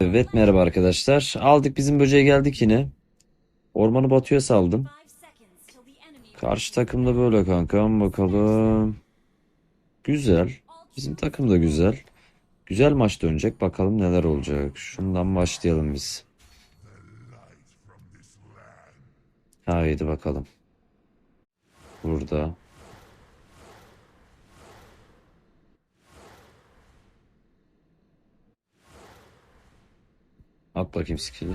Evet merhaba arkadaşlar. Aldık bizim böceğe geldik yine. Ormanı Batu'ya saldım. Karşı takım da böyle kankam bakalım. Güzel. Bizim takım da güzel. Güzel maç dönecek. Bakalım neler olacak. Şundan başlayalım biz. Haydi bakalım. Burada. At bakayım skill'i.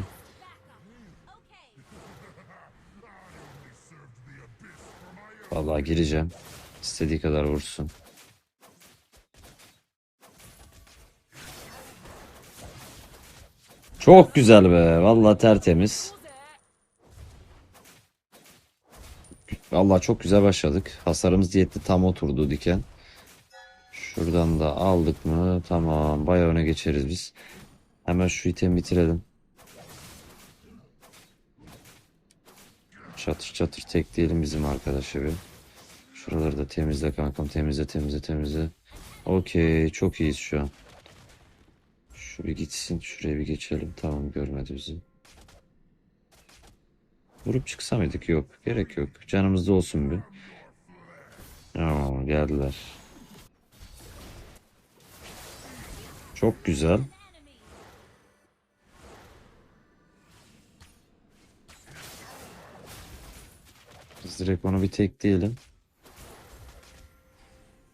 Vallahi gireceğim. İstediği kadar vursun. Çok güzel be. Vallahi tertemiz. Vallahi çok güzel başladık. Hasarımız diyetli tam oturdu diken. Şuradan da aldık mı? Tamam. Bayağı öne geçeriz biz. Hemen şu itemi bitirelim. Çatır çatır tek diyelim bizim arkadaşa bir. Şuraları da temizle kankam. Temizle temizle temizle. Okey. Çok iyiyiz şu an. Şu bir gitsin. Şuraya bir geçelim. Tamam görmedi bizi. Vurup çıksa mıydık? Yok. Gerek yok. Canımızda olsun bir. Aa, geldiler. Çok güzel. Biz direkt onu bir tekleyelim.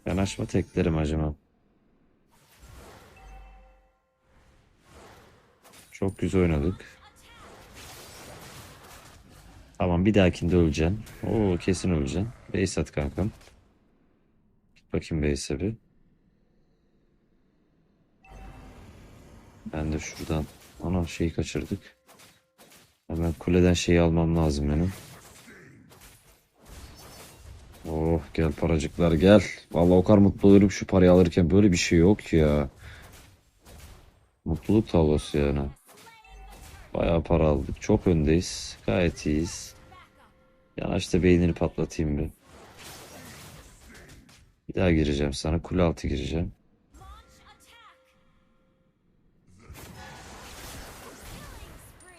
Ben açma teklerim acaba. Çok güzel oynadık. Tamam bir dahakinde öleceksin. Oo kesin öleceksin. Base at kankam. Git bakayım base'e bir. Ben de şuradan. Ana şeyi kaçırdık. Hemen kuleden şeyi almam lazım benim. Oh gel paracıklar gel. Vallahi o kadar mutlu olurum şu parayı alırken böyle bir şey yok ya. Mutluluk tablosu yani. Bayağı para aldık. Çok öndeyiz. Gayet iyiyiz. Yanaşta beynini patlatayım bir. Bir daha gireceğim sana. Kule altı gireceğim.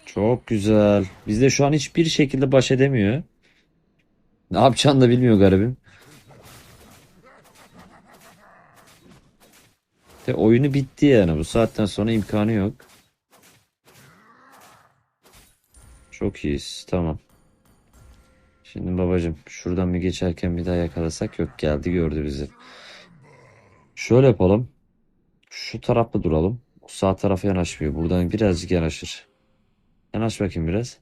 Çok güzel. Bizde şu an hiçbir şekilde baş edemiyor. Ne yapacağını da bilmiyor garibim. De oyunu bitti yani. Bu saatten sonra imkanı yok. Çok iyiyiz. Tamam. Şimdi babacım şuradan bir geçerken bir daha yakalasak yok geldi gördü bizi. Şöyle yapalım. Şu tarafta duralım. Sağ tarafa yanaşmıyor. Buradan birazcık yanaşır. Yanaş bakayım biraz.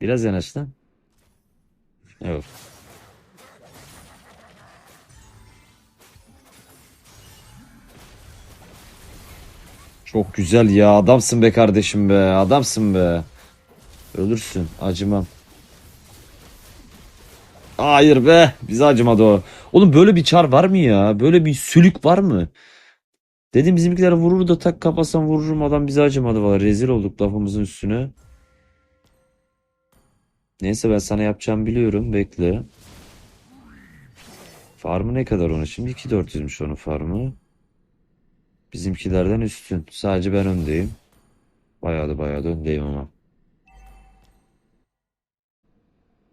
Biraz yanaş lan. Evet. Çok güzel ya. Adamsın be kardeşim be. Adamsın be. Ölürsün. Acımam. Hayır be. Bize acımadı o. Oğlum böyle bir çar var mı ya? Böyle bir sülük var mı? Dedim bizimkiler vurur da tak kapasam vururum adam bize acımadı valla. Rezil olduk lafımızın üstüne. Neyse ben sana yapacağımı biliyorum. Bekle. Farmı ne kadar onun? Şimdi 2400'müş onun farmı. Bizimkilerden üstün. Sadece ben öndeyim. Bayağı da bayağı da öndeyim ama.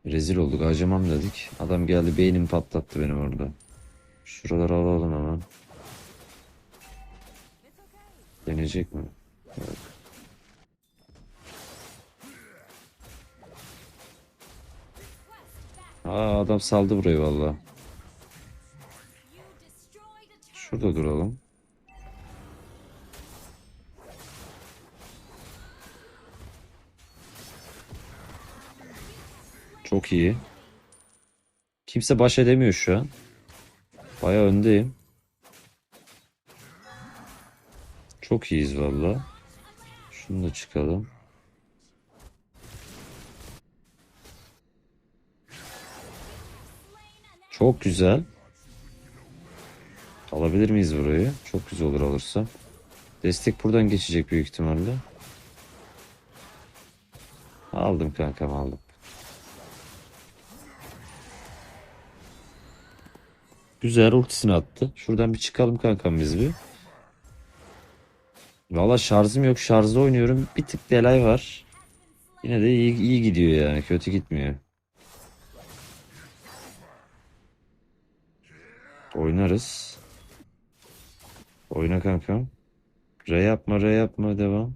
Rezil olduk. Acımam dedik. Adam geldi beynimi patlattı benim orada. Şuraları alalım hemen. Deneyecek mi? Yok. Aa adam saldı burayı valla. Şurada duralım. Çok iyi. Kimse baş edemiyor şu an. Baya öndeyim. Çok iyiyiz valla. Şunu da çıkalım. Çok güzel. Alabilir miyiz burayı? Çok güzel olur alırsa. Destek buradan geçecek büyük ihtimalle. Aldım kankam aldım. Güzel ultisini attı. Şuradan bir çıkalım kankam biz bir. Valla şarjım yok. Şarjda oynuyorum. Bir tık delay var. Yine de iyi, iyi gidiyor yani. Kötü gitmiyor. Oynarız. Oyna kankam. Re yapma, re yapma. Devam.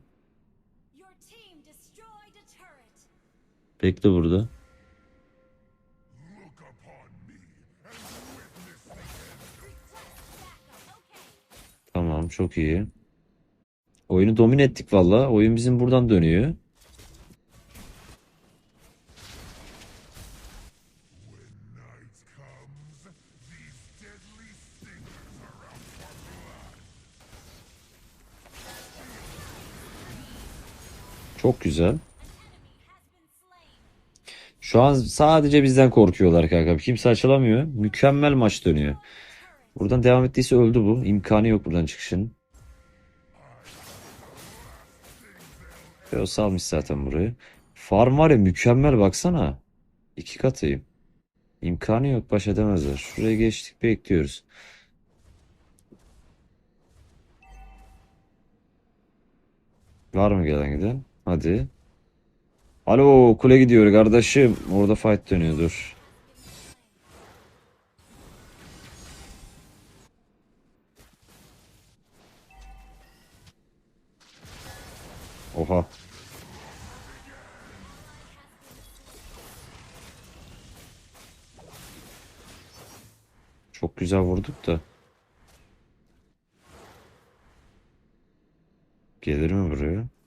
Bekle burada. Tamam, çok iyi. Oyunu domine ettik valla. Oyun bizim buradan dönüyor. Güzel. Şu an sadece bizden korkuyorlar kanka. Kimse açılamıyor. Mükemmel maç dönüyor. Buradan devam ettiyse öldü bu. İmkanı yok buradan çıkışın. Feo salmış zaten burayı. Farm var ya mükemmel baksana. İki katıyım. İmkanı yok baş edemezler. Şuraya geçtik bekliyoruz. Var mı gelen giden? Hadi. Alo kule gidiyor kardeşim. Orada fight dönüyor dur. Oha. Çok güzel vurduk da. Gelir mi buraya?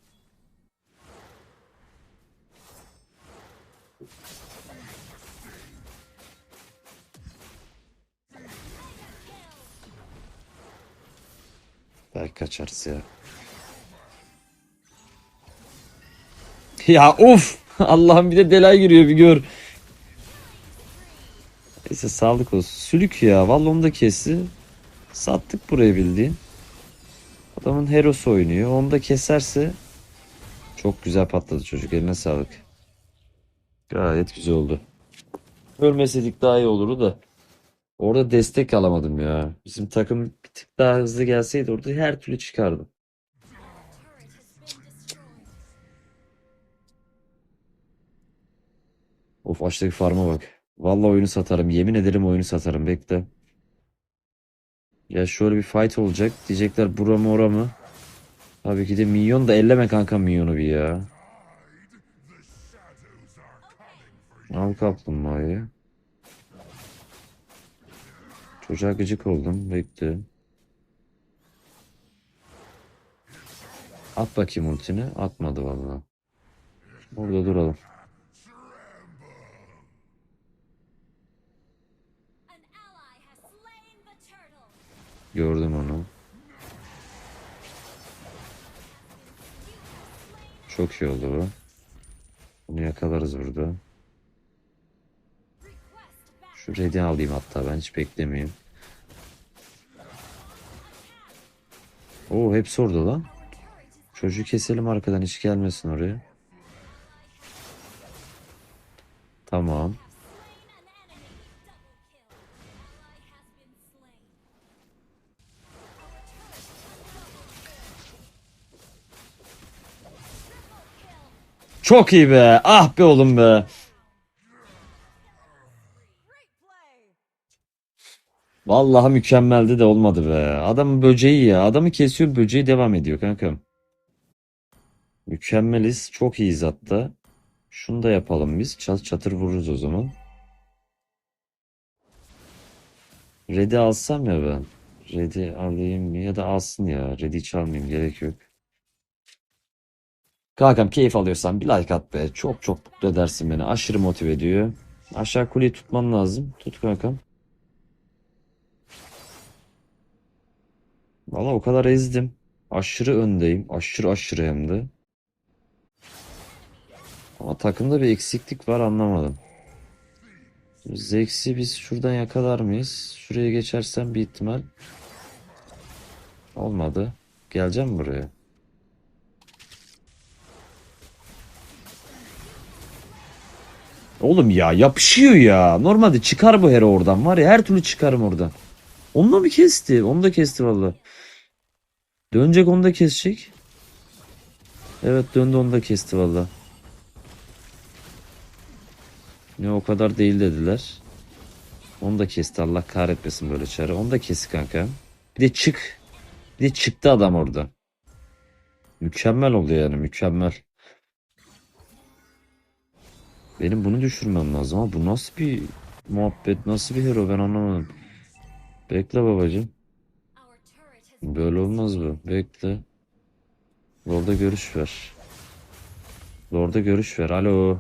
Belki kaçarız ya. Ya of! Allah'ım bir de delay giriyor bir gör. Neyse sağlık olsun. Sülük ya. Vallahi onu da kesti. Sattık burayı bildiğin. Adamın herosu oynuyor. Onu da keserse çok güzel patladı çocuk. Eline sağlık. Gayet güzel oldu. Ölmeseydik daha iyi olurdu da. Orada destek alamadım ya. Bizim takım bir tık daha hızlı gelseydi orada her türlü çıkardım. Of açtaki farma bak. Vallahi oyunu satarım. Yemin ederim oyunu satarım. Bekle. Ya şöyle bir fight olacak. Diyecekler bura mı ora mı? Tabii ki de minyon da elleme kanka minyonu bir ya. Al kaplumbağayı. Çocuğa gıcık oldum. Bekle. At bakayım ultini. Atmadı vallahi. Burada duralım. Gördüm onu. Çok iyi oldu bu. Bunu yakalarız burada. Şu red'i alayım hatta ben hiç beklemeyeyim. Oo hepsi orada lan. Çocuğu keselim arkadan hiç gelmesin oraya. Tamam. Çok iyi be. Ah be oğlum be. Vallahi mükemmeldi de olmadı be. Adamın böceği ya. Adamı kesiyor böceği devam ediyor kankam. Mükemmeliz. Çok iyiyiz hatta. Şunu da yapalım biz. Çat çatır vururuz o zaman. Red'i alsam ya ben. Red'i alayım mı? Ya da alsın ya. Red'i hiç almayayım. Gerek yok. Kankam keyif alıyorsan bir like at be. Çok çok mutlu edersin beni. Aşırı motive ediyor. Aşağı kuleyi tutman lazım. Tut kankam. Valla o kadar ezdim. Aşırı öndeyim. Aşırı aşırı hem de. Ama takımda bir eksiklik var anlamadım. Zex'i biz şuradan yakalar mıyız? Şuraya geçersem bir ihtimal. Olmadı. Geleceğim buraya. Oğlum ya yapışıyor ya. Normalde çıkar bu hero oradan var ya her türlü çıkarım oradan. Onu da mı kesti? Onu da kesti valla. Dönecek onu da kesecek. Evet döndü onu da kesti valla. Ne o kadar değil dediler. Onu da kesti Allah kahretmesin böyle çare. Onu da kesti kanka. Bir de çık. Bir de çıktı adam orada. Mükemmel oldu yani mükemmel. Benim bunu düşürmem lazım ama bu nasıl bir muhabbet nasıl bir hero ben anlamadım. Bekle babacığım. Böyle olmaz bu. Bekle. Lord'a görüş ver. Lord'a görüş ver. Alo.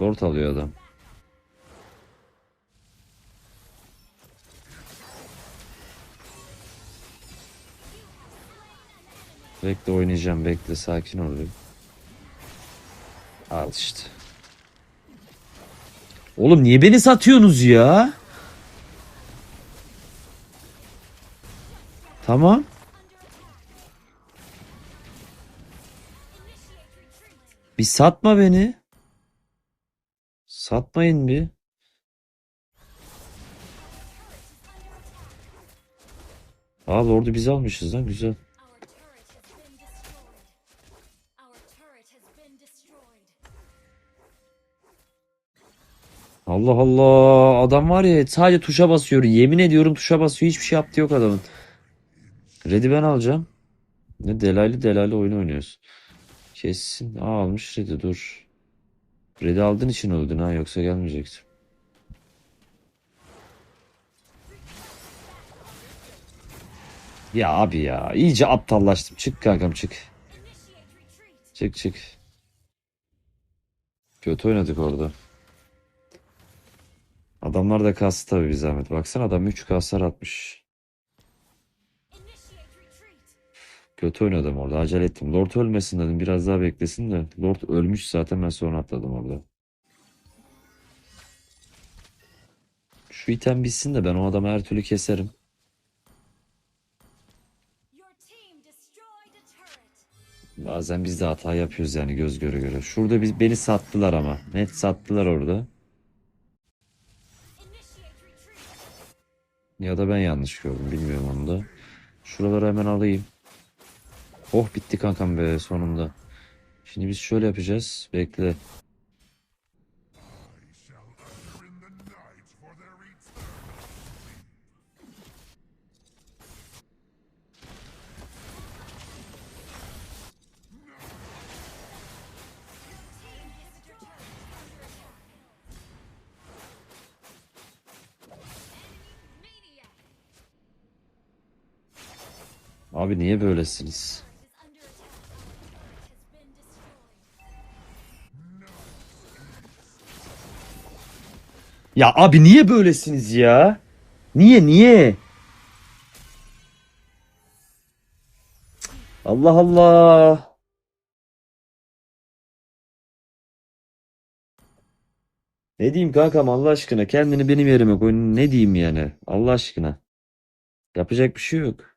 Lord alıyor adam. Bekle oynayacağım. Bekle sakin ol. Al işte. Oğlum niye beni satıyorsunuz ya? Tamam. Bir satma beni. Satmayın bir. Aa Lord'u biz almışız lan güzel. Allah Allah adam var ya sadece tuşa basıyor. Yemin ediyorum tuşa basıyor. Hiçbir şey yaptı yok adamın. Red'i ben alacağım. Ne delaylı delaylı oyun oynuyoruz. Kessin. Aa almış Red'i dur. Red'i aldığın için öldün ha yoksa gelmeyecektim. Ya abi ya iyice aptallaştım. Çık kankam çık. Çık çık. Kötü oynadık orada. Adamlar da kastı tabii bir zahmet. Baksana adam 3 hasar atmış. Kötü oynadım orada. Acele ettim. Lord ölmesin dedim. Biraz daha beklesin de. Lord ölmüş zaten ben sonra atladım orada. Şu item bitsin de ben o adamı her türlü keserim. Bazen biz de hata yapıyoruz yani göz göre göre. Şurada biz, beni sattılar ama. Net sattılar orada. Ya da ben yanlış gördüm. Bilmiyorum onu da. Şuraları hemen alayım. Oh bitti kankam be sonunda. Şimdi biz şöyle yapacağız. Bekle. Abi niye böylesiniz? Ya abi niye böylesiniz ya? Niye niye? Allah Allah. Ne diyeyim kankam Allah aşkına kendini benim yerime koy. Ne diyeyim yani Allah aşkına. Yapacak bir şey yok.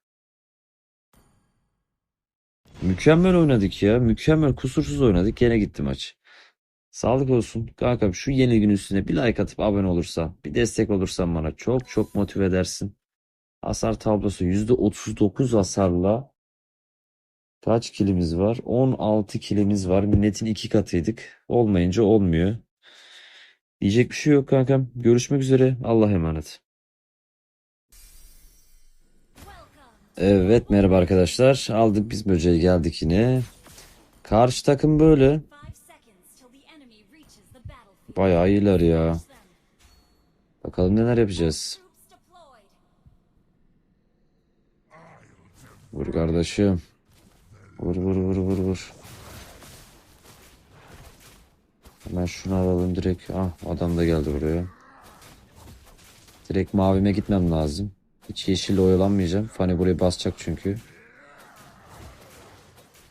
Mükemmel oynadık ya. Mükemmel kusursuz oynadık. Gene gitti maç. Sağlık olsun. Kankam şu yeni gün üstüne bir like atıp abone olursan, bir destek olursan bana çok çok motive edersin. Hasar tablosu %39 hasarla kaç kilimiz var? 16 kilimiz var. Milletin iki katıydık. Olmayınca olmuyor. Diyecek bir şey yok kankam. Görüşmek üzere. Allah'a emanet. Evet merhaba arkadaşlar. Aldık biz böceği geldik yine. Karşı takım böyle. Bayağı iyiler ya. Bakalım neler yapacağız. Vur kardeşim. Vur vur vur vur vur. Hemen şunu alalım direkt. Ah adam da geldi buraya. Direkt mavime gitmem lazım. Hiç yeşille oyalanmayacağım. Fani buraya basacak çünkü.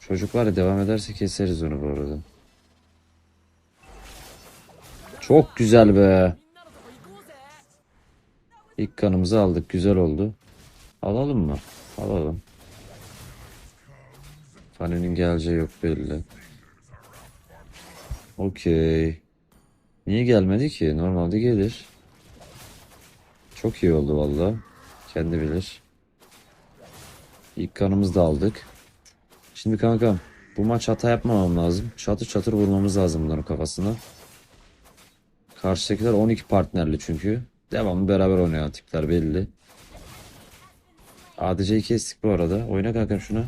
Çocuk devam ederse keseriz onu bu arada. Çok güzel be. İlk kanımızı aldık. Güzel oldu. Alalım mı? Alalım. Fani'nin geleceği yok belli. Okey. Niye gelmedi ki? Normalde gelir. Çok iyi oldu valla. Kendi bilir. İlk kanımızı da aldık. Şimdi kankam bu maç hata yapmamam lazım. Çatır çatır vurmamız lazım bunların kafasına. Karşıdakiler 12 partnerli çünkü. Devamlı beraber oynayan tipler belli. ADC'yi kestik bu arada. Oyna kankam şuna.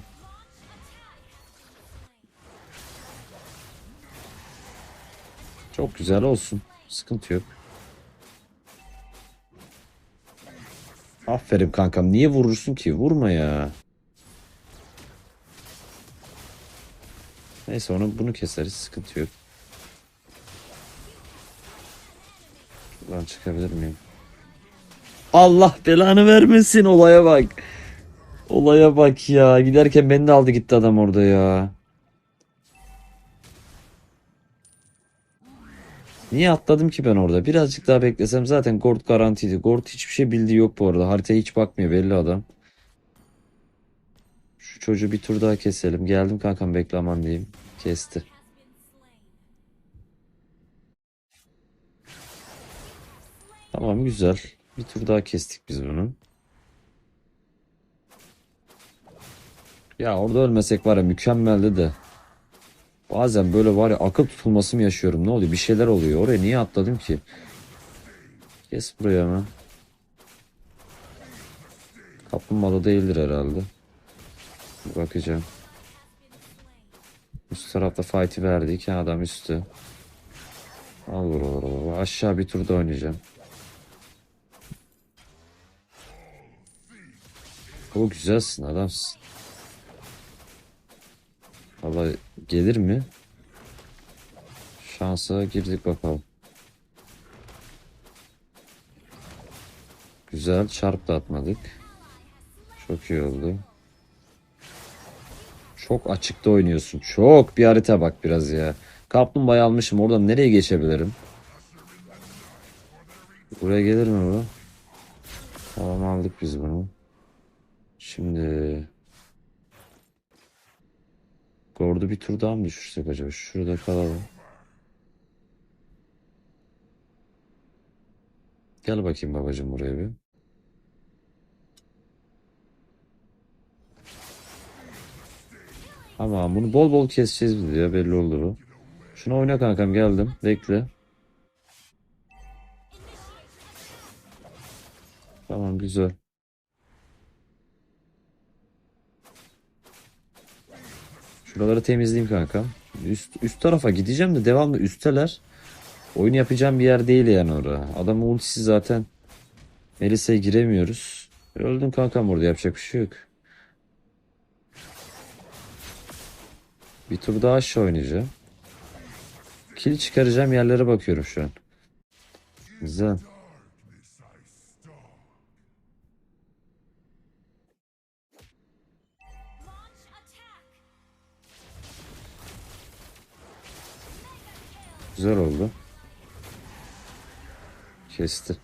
Çok güzel olsun. Sıkıntı yok. Aferin kankam. Niye vurursun ki? Vurma ya. Neyse onu bunu keseriz. Sıkıntı yok. Şuradan çıkabilir miyim? Allah belanı vermesin olaya bak. Olaya bak ya. Giderken beni de aldı gitti adam orada ya. Niye atladım ki ben orada? Birazcık daha beklesem zaten Gord garantiydi. Gord hiçbir şey bildiği yok bu arada. Haritaya hiç bakmıyor belli adam. Şu çocuğu bir tur daha keselim. Geldim kankam bekle aman diyeyim. Kesti. Tamam güzel. Bir tur daha kestik biz bunu. Ya orada ölmesek var ya mükemmeldi de. Bazen böyle var ya akıl tutulması mı yaşıyorum? Ne oluyor? Bir şeyler oluyor. Oraya niye atladım ki? Kes buraya hemen. Kaplumbağada değildir herhalde. Bakacağım. Üst tarafta fight'i verdik. Ha, adam üstü. Al buraları. Aşağı bir turda oynayacağım. O güzelsin adamsın. Valla gelir mi? Şansa girdik bakalım. Güzel çarp da atmadık. Çok iyi oldu. Çok açıkta oynuyorsun. Çok bir harita bak biraz ya. Kaplumbağayı almışım. Oradan nereye geçebilirim? Buraya gelir mi bu? Tamam aldık biz bunu. Şimdi Gord'u bir tur daha mı düşürsek acaba? Şurada kalalım. Gel bakayım babacığım buraya bir. Ama bunu bol bol keseceğiz biz belli oldu bu. Şuna oyna kankam geldim. Bekle. Tamam güzel. Şuraları temizleyeyim kankam. Üst, üst tarafa gideceğim de devamlı üsteler. Oyun yapacağım bir yer değil yani orada. Adamın ultisi zaten. Melisa'ya giremiyoruz. Öldün kankam burada yapacak bir şey yok. Bir tur daha aşağı oynayacağım. Kill çıkaracağım yerlere bakıyorum şu an. Güzel. Güzel oldu. Kesti.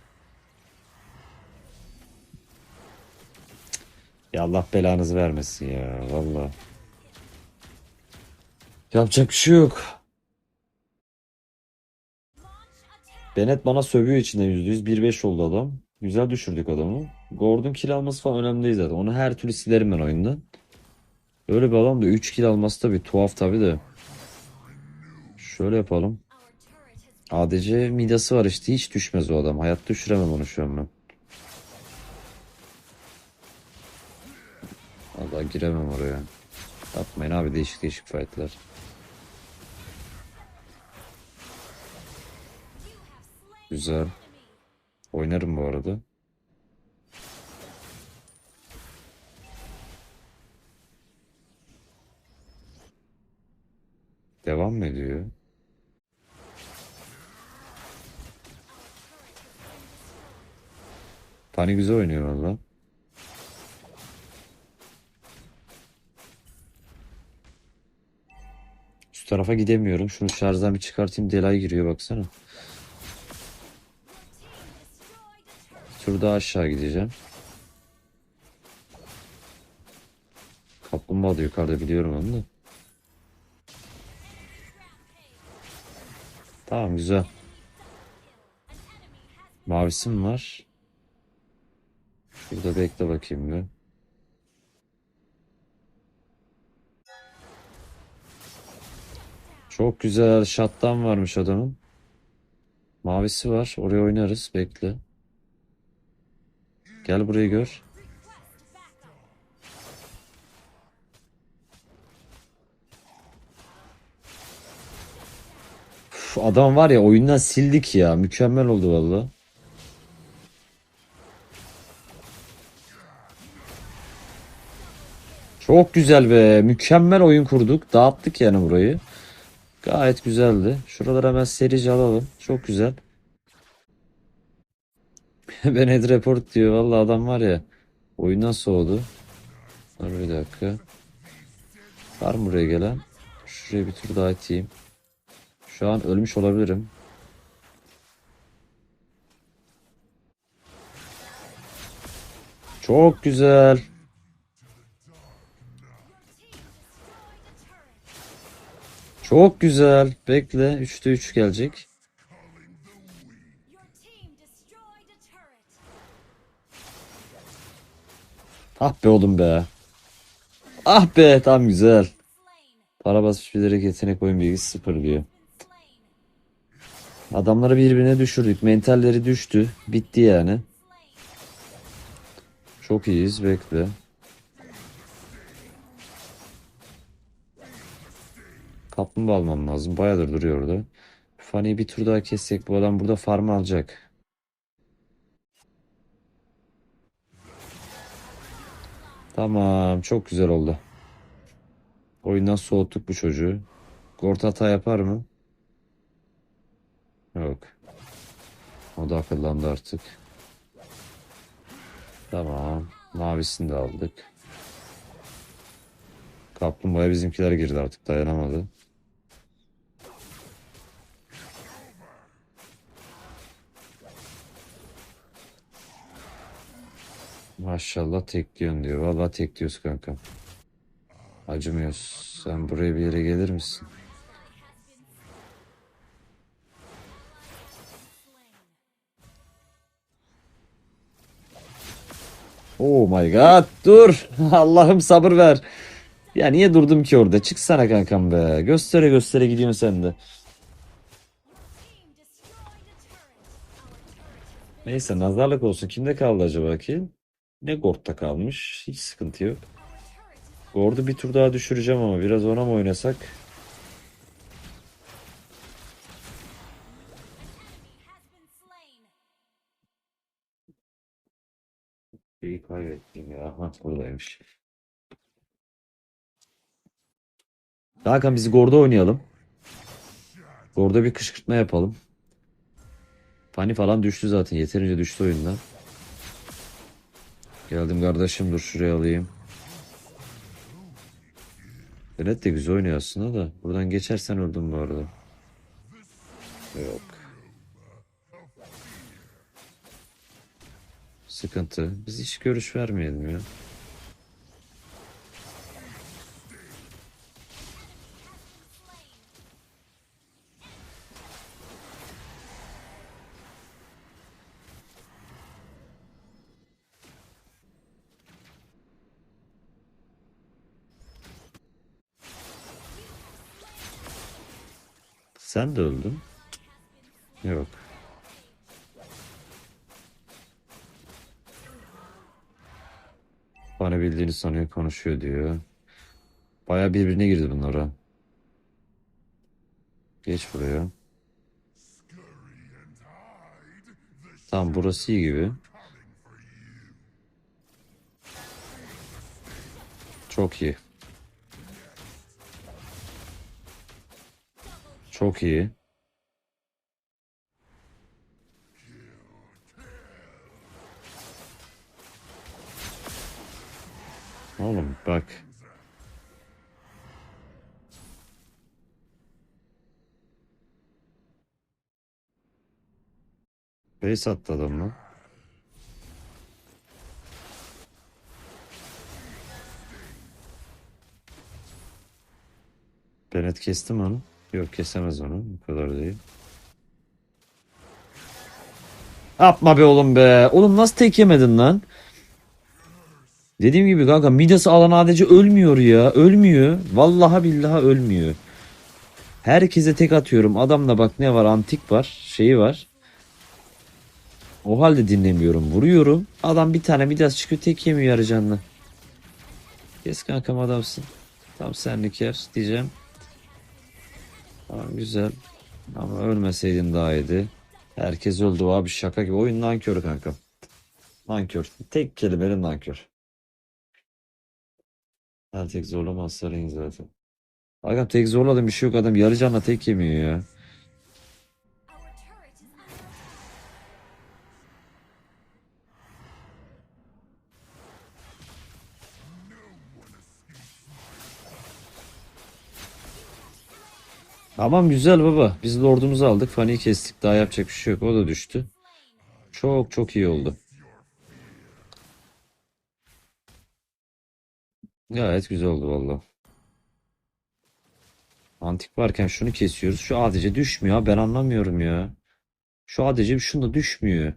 Ya Allah belanızı vermesin ya valla. Yapacak bir şey yok. Bennett bana sövüyor içinden %100. 1-5 oldu adam. Güzel düşürdük adamı. Gordon kill alması falan önemli değil zaten. Onu her türlü silerim ben oyundan. Öyle bir adam da 3 kill alması da bir tuhaf tabi de. Şöyle yapalım. ADC midası var işte hiç düşmez o adam. Hayatta düşüremem onu şu an ben. Vallahi giremem oraya. Yapmayın abi değişik değişik fightlar. Güzel. Oynarım bu arada. Devam mı ediyor? Tani güzel oynuyor valla. Üst tarafa gidemiyorum. Şunu şarjdan bir çıkartayım. Delay giriyor baksana. Bir aşağı gideceğim. Kaplumbağa da yukarıda biliyorum onu da. Tamam güzel. Mavisi mi var? Şurada bekle bakayım bir. Çok güzel şattan varmış adamın. Mavisi var. Oraya oynarız. Bekle. Gel burayı gör. Uf, adam var ya oyundan sildik ya. Mükemmel oldu vallahi. Çok güzel be. Mükemmel oyun kurduk. Dağıttık yani burayı. Gayet güzeldi. Şuraları hemen serici alalım. Çok güzel. Ben head report diyor. Vallahi adam var ya. Oyundan soğudu. Dur bir dakika. Var mı buraya gelen? Şuraya bir tur daha atayım. Şu an ölmüş olabilirim. Çok güzel. Çok güzel. Bekle. 3'te 3 gelecek. Ah be oğlum be. Ah be tam güzel. Para basmış bilerek yetenek oyun bilgisi sıfır diyor. Adamları birbirine düşürdük. Mentalleri düştü. Bitti yani. Çok iyiyiz. Bekle. Kaplumbağa almam lazım. Bayağıdır duruyor orada. Fanny'i bir tur daha kessek bu adam burada farm alacak. Tamam. Çok güzel oldu. Oyundan soğuttuk bu çocuğu. Gort hata yapar mı? Yok. O da akıllandı artık. Tamam. Mavisini de aldık. Kaplumbağa bizimkiler girdi artık dayanamadı. Maşallah tekliyorsun diyor. Vallahi tekliyoruz kanka. Acımıyoruz. Sen buraya bir yere gelir misin? Oh my god. Dur. Allah'ım sabır ver. Ya niye durdum ki orada? Çıksana kankam be. Göstere göstere gidiyorsun sen de. Neyse nazarlık olsun. Kimde kaldı acaba ki? Ne Gord'da kalmış? Hiç sıkıntı yok. Gord'u bir tur daha düşüreceğim ama biraz ona mı oynasak? İyi kaybettim ya. Ha, buradaymış. Hakan biz Gord'da oynayalım. Gord'da bir kışkırtma yapalım. Fani falan düştü zaten. Yeterince düştü oyundan. Geldim kardeşim dur şuraya alayım. Benet de güzel oynuyor aslında da. Buradan geçersen öldüm bu arada. Yok. Sıkıntı. Biz hiç görüş vermeyelim ya. Sen de öldün. Yok. Bana bildiğini sanıyor konuşuyor diyor. Baya birbirine girdi bunlara. Geç buraya. Tamam burası iyi gibi. Çok iyi. Çok iyi. Oğlum bak. Base attı adam lan. Bennett kesti mi onu? Yok kesemez onu. Bu kadar değil. Yapma be oğlum be. Oğlum nasıl tek yemedin lan? Dediğim gibi kanka Midas'ı alan adece ölmüyor ya. Ölmüyor. Vallahi billahi ölmüyor. Herkese tek atıyorum. Adamda bak ne var antik var şeyi var. O halde dinlemiyorum. Vuruyorum. Adam bir tane Midas çıkıyor tek yemiyor yarı canlı. Kes kankam adamsın. Tam senlik yer diyeceğim. Tamam güzel. Ama ölmeseydin daha iyiydi. Herkes öldü abi şaka gibi. Oyun nankör kankam. Nankör. Tek kelimeyle nankör. Her tek zorlamazsa ring zaten. Kankam tek zorladım bir şey yok adam yarı canla tek yemiyor ya. Tamam güzel baba. Biz lordumuzu aldık. Fani'yi kestik. Daha yapacak bir şey yok. O da düştü. Çok çok iyi oldu. Gayet güzel oldu valla. Antik varken şunu kesiyoruz. Şu ADC düşmüyor. Ben anlamıyorum ya. Şu ADC şunda düşmüyor.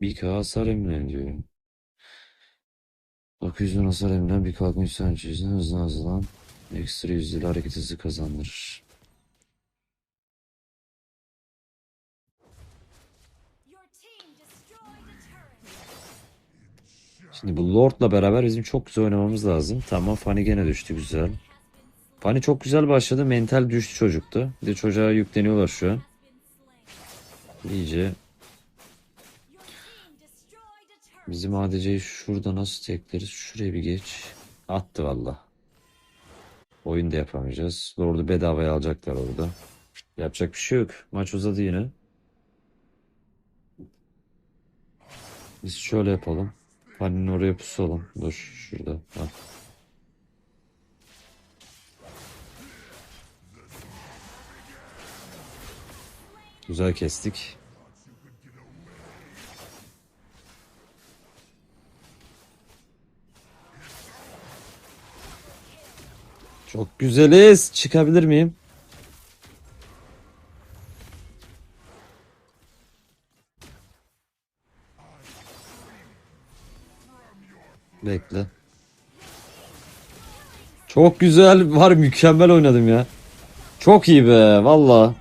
Bir hasar emlen diyor. 910 hasar emlen bir kalkın yükselticiden hızlı hızlan. Ekstra yüzdeli hareket hızı kazandırır. Şimdi bu Lord'la beraber bizim çok güzel oynamamız lazım. Tamam Fanny gene düştü güzel. Fanny çok güzel başladı. Mental düştü çocukta. Bir de çocuğa yükleniyorlar şu an. İyice bizim ADC'yi şurada nasıl tekleriz? Şuraya bir geç. Attı valla. Oyun da yapamayacağız. Lord'u bedavaya alacaklar orada. Yapacak bir şey yok. Maç uzadı yine. Biz şöyle yapalım. Fanny'nin oraya pusalım. Dur şurada. Ha. Güzel kestik. Çok güzeliz. Çıkabilir miyim? Bekle. Çok güzel. Var mükemmel oynadım ya. Çok iyi be valla.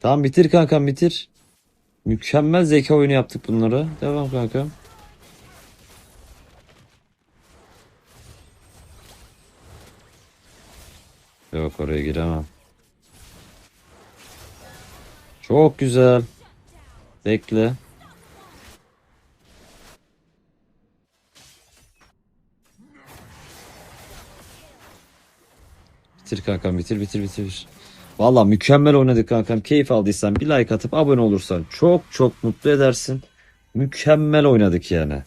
Tamam bitir kankam bitir. Mükemmel zeka oyunu yaptık bunları. Devam kankam. Yok oraya giremem. Çok güzel. Bekle. Bitir kankam bitir bitir bitir. Valla mükemmel oynadık kankam. Keyif aldıysan bir like atıp abone olursan çok çok mutlu edersin. Mükemmel oynadık yani.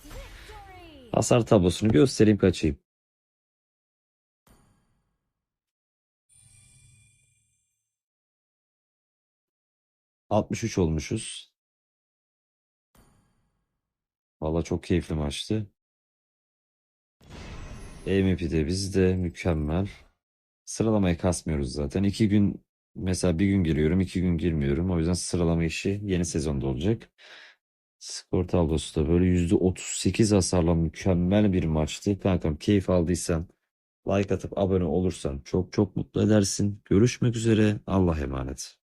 Hasar tablosunu göstereyim kaçayım. ...63 olmuşuz. Valla çok keyifli maçtı. MVP de bizde mükemmel. Sıralamayı kasmıyoruz zaten. İki gün mesela bir gün giriyorum, iki gün girmiyorum. O yüzden sıralama işi yeni sezonda olacak. Skor tablosu da böyle %38 hasarla mükemmel bir maçtı. Kankam keyif aldıysan like atıp abone olursan çok çok mutlu edersin. Görüşmek üzere. Allah emanet.